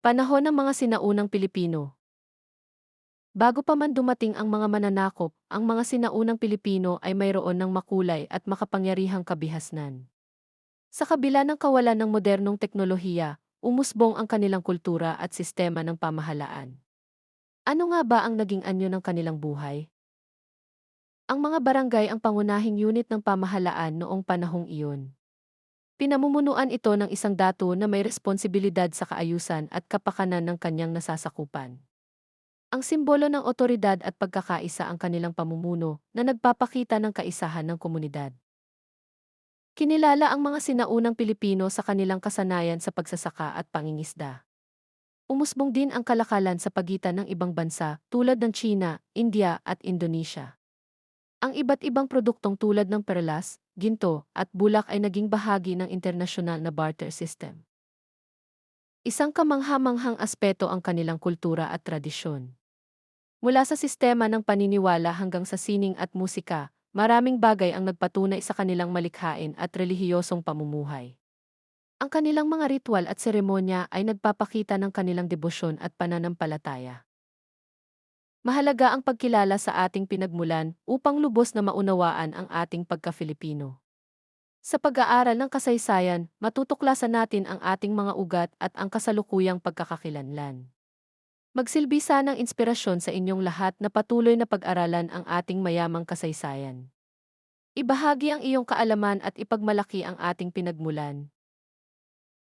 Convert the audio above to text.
Panahon ng mga sinaunang Pilipino Bago pa man dumating ang mga mananakop, ang mga sinaunang Pilipino ay mayroon ng makulay at makapangyarihang kabihasnan. Sa kabila ng kawalan ng modernong teknolohiya, umusbong ang kanilang kultura at sistema ng pamahalaan. Ano nga ba ang naging anyo ng kanilang buhay? Ang mga barangay ang pangunahing unit ng pamahalaan noong panahong iyon. Pinamumunuan ito ng isang dato na may responsibilidad sa kaayusan at kapakanan ng kanyang nasasakupan. Ang simbolo ng otoridad at pagkakaisa ang kanilang pamumuno na nagpapakita ng kaisahan ng komunidad. Kinilala ang mga sinaunang Pilipino sa kanilang kasanayan sa pagsasaka at pangingisda. Umusbong din ang kalakalan sa pagitan ng ibang bansa tulad ng China, India at Indonesia. Ang iba't ibang produktong tulad ng perlas, ginto, at bulak ay naging bahagi ng internasyonal na barter system. Isang kamanghamanghang aspeto ang kanilang kultura at tradisyon. Mula sa sistema ng paniniwala hanggang sa sining at musika, maraming bagay ang nagpatunay sa kanilang malikhain at relihiyosong pamumuhay. Ang kanilang mga ritual at seremonya ay nagpapakita ng kanilang debosyon at pananampalataya. Mahalaga ang pagkilala sa ating pinagmulan upang lubos na maunawaan ang ating pagka-Filipino. Sa pag-aaral ng kasaysayan, matutuklasan natin ang ating mga ugat at ang kasalukuyang pagkakakilanlan. Magsilbi sanang inspirasyon sa inyong lahat na patuloy na pag-aralan ang ating mayamang kasaysayan. Ibahagi ang iyong kaalaman at ipagmalaki ang ating pinagmulan.